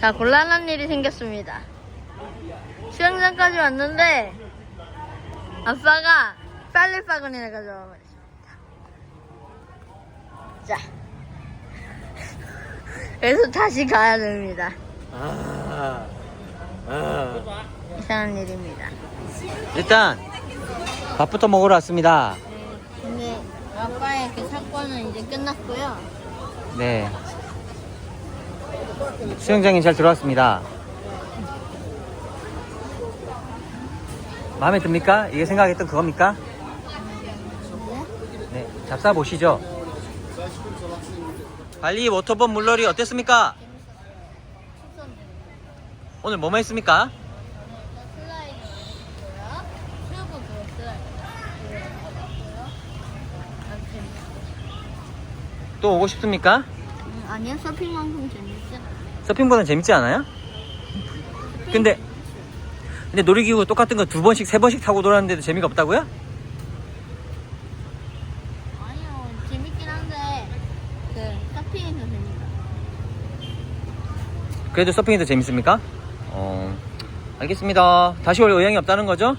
자, 곤란한 일이 생겼습니다. 수영장까지 왔는데, 아빠가 빨래 바구니를 가져와 버렸습니다. 자. 그래서 다시 가야 됩니다. 아, 아. 이상한 일입니다. 일단 밥부터 먹으러 왔습니다. 네, 근데 아빠의 그 사건은 이제 끝났고요. 네. 수영장에 잘 들어왔습니다. 마음에 듭니까? 이게 생각했던 그겁니까? 네? 네, 잡사 보시죠. 발리 워터밤 물놀이 어땠습니까? 오늘 뭐뭐 했습니까? 또 오고 싶습니까? 음, 아니요, 서핑만큼 재밌지 않아요. 서핑보다 재밌지 않아요? 근데 근데 놀이기구 똑같은 거 두 번씩 세 번씩 타고 놀았는데도 재미가 없다고요? 아니요, 재밌긴 한데, 그, 서핑이 더 재밌다. 그래도 서핑이 더 재밌습니까? 어 알겠습니다. 다시 올 의향이 없다는 거죠?